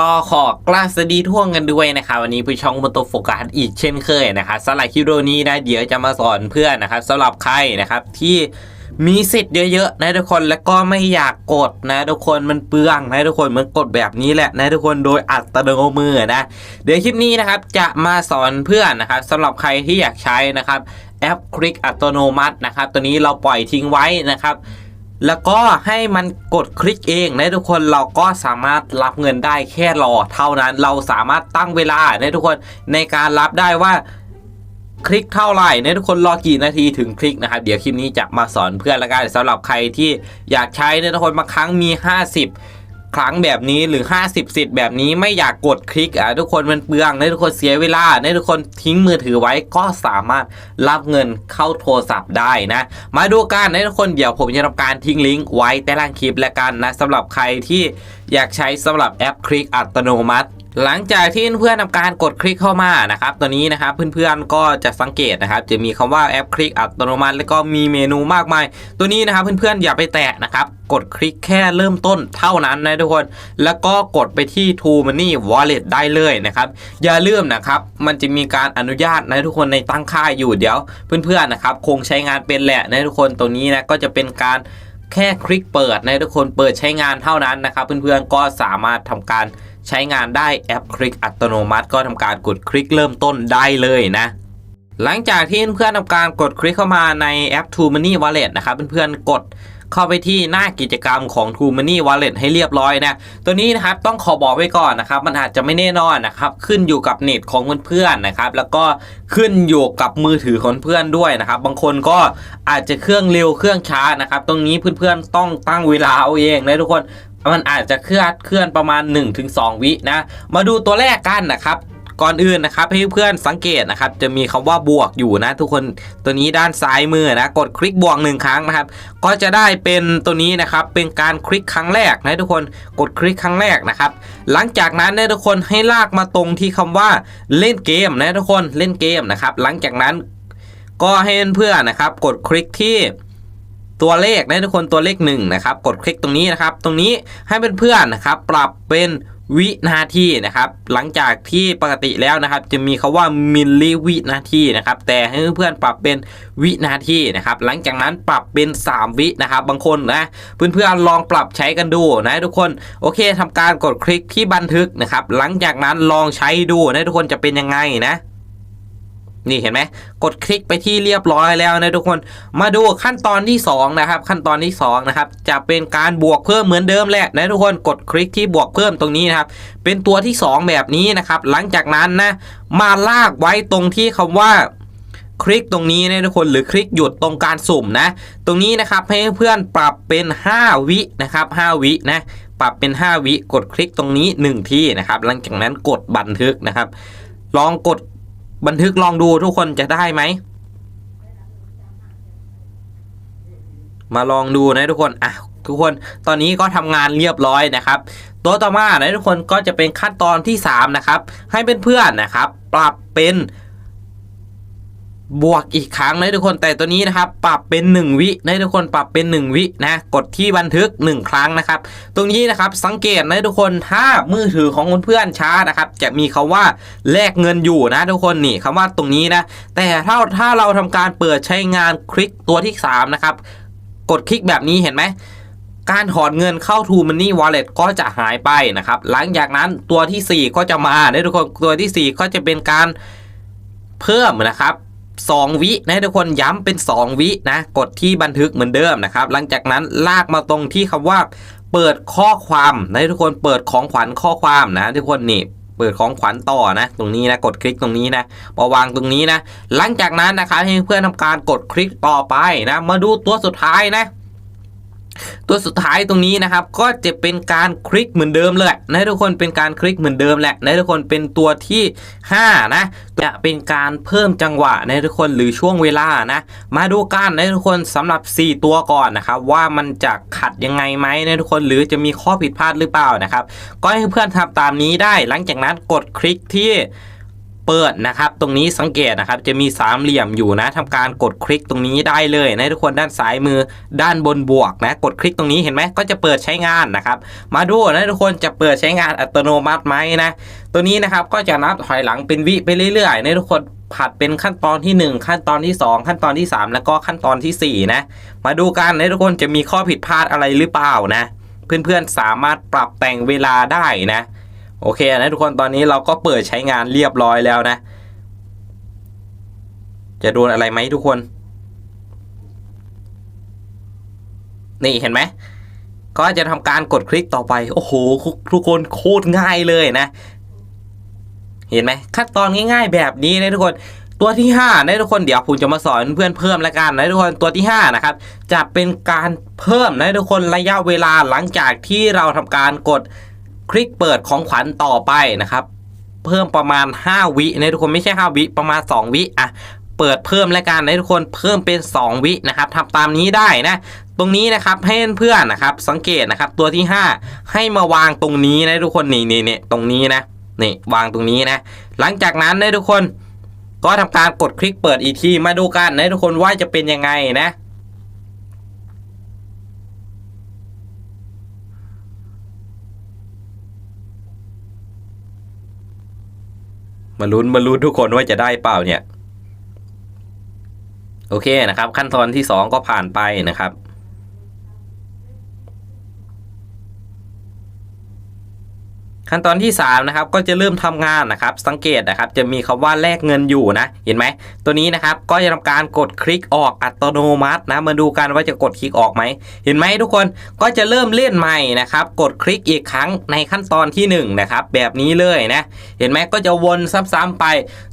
ก็ขอกราบสวัสดีทั่วกันด้วยนะคะวันนี้ผู้ช่องมอโตโฟกัสอีกเช่นเคยนะคะสำหรับคลิปนี้นะเดี๋ยวจะมาสอนเพื่อนนะครับสำหรับใครนะครับที่มีสิทธิ์เยอะๆนะทุกคนแล้วก็ไม่อยากกดนะทุกคนมันเปลืองนะทุกคนมันกดแบบนี้แหละนะทุกคนโดยอัตโนมือนะเดี๋ยวคลิปนี้นะครับจะมาสอนเพื่อนนะครับสำหรับใครที่อยากใช้นะครับแอปคลิกอัตโนมัตินะครับตัวนี้เราปล่อยทิ้งไว้นะครับ แล้วก็ให้มันกดคลิกเองนะทุกคนเราก็สามารถรับเงินได้แค่รอ เท่านั้นเราสามารถตั้งเวลานะทุกคนในการรับได้ว่าคลิกเท่าไหร่นะทุกคนรอกี่นาทีถึงคลิกนะครับ เดี๋ยวคลิปนี้จะมาสอนเพื่อนละกันสำหรับใครที่อยากใช้นะทุกคนบางครั้งมี 50 ครั้งแบบนี้หรือ 50 สิทธิ์แบบนี้ไม่อยากกดคลิกอะทุกคนมันเปลืองนะทุกคนเสียเวลานะทุกคนทิ้งมือถือไว้ก็สามารถรับเงินเข้าโทรศัพท์ได้นะ มาดูกันนะทุกคนเดี๋ยวผมจะทำการทิ้งลิงก์ไว้ใต้ล่างคลิปแล้วกันนะสำหรับใครที่ อยากใช้สำหรับแอปคลิกอัตโนมัติ หลังจากที่เพื่อนทำการกดคลิกเข้ามานะครับตัวนี้นะครับเพื่อนๆก็จะสังเกตนะครับ จะมีคำว่าแอปคลิกอัตโนมัติ แล้วก็มีเมนูมากมาย ตัวนี้นะครับเพื่อนๆอย่าไปแตะนะครับกดคลิกแค่เริ่มต้นเท่านั้นนะทุกคน แล้วก็กดไปที่ True Money Wallet ได้เลยนะครับ อย่าลืมนะครับ มันจะมีการอนุญาตนะทุกคนในตั้งค่ายอยู่เดี๋ยว เพื่อนๆนะครับ คงใช้งานเป็นแหละนะทุกคนตรงนี้นะก็จะเป็นการ แค่คลิกเปิดนะทุกคนเปิดใช้งานเท่านั้นนะครับเพื่อนๆก็สามารถทำการใช้งานได้แอปคลิกอัตโนมัติ ก็ทำการกดคลิกเริ่มต้นได้เลยนะ หลังจากที่เพื่อนๆทำการกดคลิกเข้ามาในแอป t o Money Wallet นะครับเพื่อนๆกด เข้าไปที่หน้ากิจกรรมของ True Money Wallet ให้เรียบร้อยนะ ตัวนี้นะครับต้องขอบอกไว้ก่อนนะครับมันอาจจะไม่แน่นอนนะครับขึ้นอยู่กับเน็ตของเพื่อนๆนะครับแล้วก็ขึ้นอยู่กับมือถือของเพื่อนด้วยนะครับบางคนก็อาจจะเครื่องเร็วเครื่องช้านะครับตรงนี้เพื่อนๆต้องตั้งเวลาเอาเองนะทุกคนมันอาจจะเคลื่อนเคลื่อนประมาณ 1-2 วินะ มาดูตัวแรกกันนะครับ ก่อนอื่นนะครับให้เพื่อนสังเกตนะครับจะมีคำว่าบวกอยู่นะ ทุกคนตัวนี้ด้านซ้ายมือนะกดคลิกบวกหนึ่งครั้งนะครับ ก็จะได้เป็นตัวนี้นะครับเป็นการคลิกครั้งแรกนะทุกคนกดคลิกครั้งแรกนะครับหลังจากนั้นนะทุกคนให้ลากมาตรงที่คำว่าเล่นเกมนะทุกคนเล่นเกมนะครับ หลังจากนั้นก็ให้เพื่อนนะครับกดคลิกที่ตัวเลขนะทุกคนตัวเลขหนึ่งนะครับกดคลิกตรงนี้นะครับ ตรงนี้ให้เพื่อนๆนะครับ ปรับเป็น วินาทีนะครับ หลังจากที่ปกติแล้วนะครับ จะมีคาว่ามิลลิวินาทีนะครับ แต่ให้เพื่อนๆปรับเป็นวินาทีนะครับ หลังจากนั้นปรับเป็น 3 วินะครับ บางคนนะเพื่อนๆลองปรับใช้กันดูนะทุกคนโอเคทำการกดคลิกที่บันทึกนะครับ หลังจากนั้นลองใช้ดูนะทุกคนจะเป็นยังไงนะ นี่เห็นไหมกดคลิกไปที่เรียบร้อยแล้วนะทุกคน มาดูขั้นตอนที่ 2 นะครับ ขั้นตอนที่2นะครับจะเป็นการบวกเพิ่มเหมือนเดิมแหละนะทุกคนกดคลิกที่บวกเพิ่มตรงนี้นะครับ เป็นตัวที่ 2 แบบนี้นะครับ หลังจากนั้นนะมาลากไว้ตรงที่คำว่าคลิกตรงนี้นะทุกคนหรือคลิกหยุดตรงการสุ่มนะ ตรงนี้นะครับให้เพื่อนปรับเป็น 5 วินะครับ 5 วินะปรับเป็น 5 วิกดคลิกตรงนี้ 1 ที่นะครับ หลังจากนั้นกดบันทึกนะครับ ลองกด บันทึกลองดูทุกคนจะได้ไหม มาลองดูนะทุกคนอะทุกคนตอนนี้ก็ทำงานเรียบร้อยนะครับ ตัวต่อมานะทุกคนก็จะเป็นขั้นตอนที่ 3 นะครับ ให้เพื่อนๆนะครับ ปรับเป็น บวกอีกครั้งนะทุกคนแต่ตัวนี้นะครับปรับเป็น 1 วินะทุกคนปรับเป็น 1 วินะกดที่บันทึก 1 ครั้งนะครับ ตรงนี้นะครับสังเกตนะทุกคนถ้ามือถือของเพื่อนช้านะครับ จะมีคำว่าแลกเงินอยู่นะทุกคนนี่คำว่าตรงนี้นะแต่ถ้าถ้าเราทำการเปิดใช้งานคลิกตัวที่ 3 นะครับ กดคลิกแบบนี้เห็นไหมการถอนเงินเข้า True Money Wallet ก็จะหายไปนะครับ หลังจากนั้นตัวทีสี่4 ก็จะมานะทุกคนตัวที่ 4 ก็จะเป็นการเพิ่มนะครับ 2 วินะทุกคนย้ำเป็น 2 วินะ กดที่บันทึกเหมือนเดิมนะครับ หลังจากนั้นลากมาตรงที่คำว่า เปิดข้อความนะทุกคนเปิดของขวัญข้อความนะทุกคนนี่เปิดของขวัญต่อนะ ตรงนี้นะกดคลิกตรงนี้นะพอวางตรงนี้นะ หลังจากนั้นนะครับให้เพื่อนทำการกดคลิกต่อไปนะ มาดูตัวสุดท้ายนะ ตัวสุดท้ายตรงนี้นะครับ ก็จะเป็นการคลิกเหมือนเดิมเลยนะทุกคนเป็นการคลิกเหมือนเดิมแหละนะทุกคนเป็นตัวที่ 5 นะจะเป็นการเพิ่มจังหวะนะทุกคนหรือช่วงเวลานะมาดูกันนะทุกคนสำหรับ 4 ตัวก่อนนะครับว่ามันจะขัดยังไงไหมนะทุกคนหรือจะมีข้อผิดพลาดหรือเปล่านะครับก็ให้เพื่อนทำตามนี้ได้หลังจากนั้นกดคลิกที่ เปิดนะครับ ตรงนี้สังเกตนะครับ จะมีสามเหลี่ยมอยู่นะทำการกดคลิกตรงนี้ได้เลยนะทุกคนด้านซ้ายมือด้านบนบวกนะกดคลิกตรงนี้เห็นไหมก็จะเปิดใช้งานนะครับ มาดูนะทุกคนจะเปิดใช้งานอัตโนมัติไหมนะตัวนี้นะครับก็จะนับถอยหลังเป็นวิไปเรื่อยๆนะทุกคนผัดเป็นขั้นตอนที่ 1 ขั้นตอนที่ 2 ขั้นตอนที่ 3 แล้วก็ขั้นตอนทีสี่4 นะ มาดูกันนะทุกคนจะมีข้อผิดพลาดอะไรหรือเปล่านะ เพื่อนๆสามารถปรับแต่งเวลาได้นะ โอเคนะทุกคนตอนนี้เราก็เปิดใช้งานเรียบร้อยแล้วนะ จะโดนอะไรไหมทุกคน นี่เห็นไหมก็จะทำการกดคลิกต่อไป โอ้โห ทุกคนโคตรง่ายเลยนะ เห็นไหมขั้นตอนง่ายๆแบบนี้นะทุกคนตัวที่5นะทุกคนเดี๋ยวผมจะมาสอนเพื่อนเพิ่มล้วกันนะทุกคนตัวที่5นะครับจะเป็นการเพิ่มนะทุกคนระยะเวลาหลังจากที่เราทำการกด คลิกเปิดของขวัญต่อไปนะครับ เพิ่มประมาณ 5 วินะทุกคนไม่ใช่ 5 วิประมาณ 2 วิอะเปิดเพิ่มแล้วกันนะทุกคนเพิ่มเป็น 2 วินะครับทำตามนี้ได้นะตรงนี้นะครับให้เพื่อนนะครับสังเกตนะครับตัวที่ 5 ให้มาวางตรงนี้นะทุกคนนี่นี่นี่ตรงนี้นะนี่วางตรงนี้นะ หลังจากนั้นนะทุกคน ก็ทำการกดคลิกเปิดอีกทีมาดูกันนะทุกคนว่าจะเป็นยังไงนะ มาลุ้นมาลุ้นทุกคนว่าจะได้เปล่าเนี่ย โอเคนะครับ ขั้นตอนที่ 2 ก็ผ่านไปนะครับ ขั้นตอนที่3นะครับก็จะเริ่มทำงานนะครับ สังเกตนะครับ จะมีคำว่าแลกเงินอยู่นะ เห็นไหมตัวนี้นะครับก็จะทำการกดคลิกออกอัตโนมัตินะมาดูกันว่าจะกดคลิกออกไหมเห็นไหมทุกคนก็จะเริ่มเล่นใหม่นะครับ กดคลิกอีกครั้งในขั้นตอนที่1นะครับแบบนี้เลยนะเห็นไหมก็จะวนซ้ำๆไป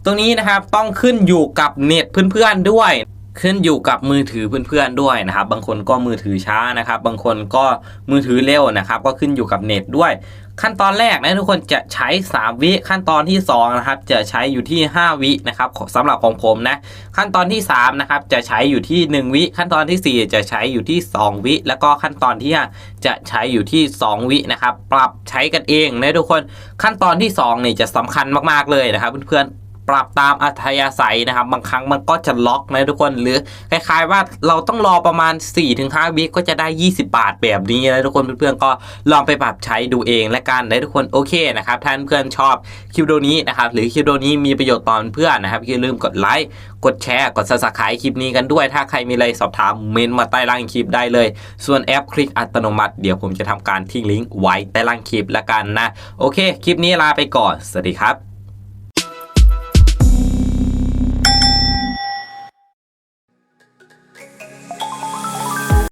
ตรงนี้นะครับต้องขึ้นอยู่กับเน็ตเพื่อนๆด้วย ขึ้นอยู่กับมือถือเพื่อนๆด้วยนะครับ บางคนก็มือถือช้านะครับ บางคนก็มือถือเร็วนะครับ ก็ขึ้นอยู่กับเน็ตด้วย ขั้นตอนแรกนะทุกคนจะใช้ 3 วิขั้นตอนที่2นะครับจะใช้อยู่ที่ 5 วินะครับสำหรับของผมนะขั้นตอนที่3นะครับจะใช้อยู่ที่ 1 วิ ขั้นตอนทีสี่4 จะใช้อยู่ที่ 2 วิ แล้วก็ขั้นตอนที่5จะใช้อยู่ที่ 2 วินะครับปรับใช้กันเองนะทุกคนขั้นตอนที่2นี่จะสำคัญมากๆเลยนะครับเพื่อนๆ ปรับตามอัธยาศัยนะครับ บางครั้งมันก็จะล็อกนะทุกคนหรือคล้าย ๆ ว่าเราต้องรอประมาณ 4-5วิก็จะได้ 20 บาทแบบนี้นะทุกคนเพื่อนๆก็ลองไปปรับใช้ดูเองและกันนะทุกคนโอเคนะครับท่านเพื่อนชอบคลิปวิดีโอนี้นะครับหรือคลิปวิดีโอนี้มีประโยชน์ต่อเพื่อนนะครับอย่าลืมกดไลค์กดแชร์ กด subscribe คลิปนี้กันด้วย ถ้าใครมีอะไรสอบถามเมนมาใต้ล่างคลิปได้เลย ส่วนแอปคลิกอัตโนมัติเดี๋ยวผมจะทำการทิ้งลิงก์ไว้ใต้ล่างคลิปละกันนะ โอเค คลิปนี้ลาไปก่อน สวัสดีครับ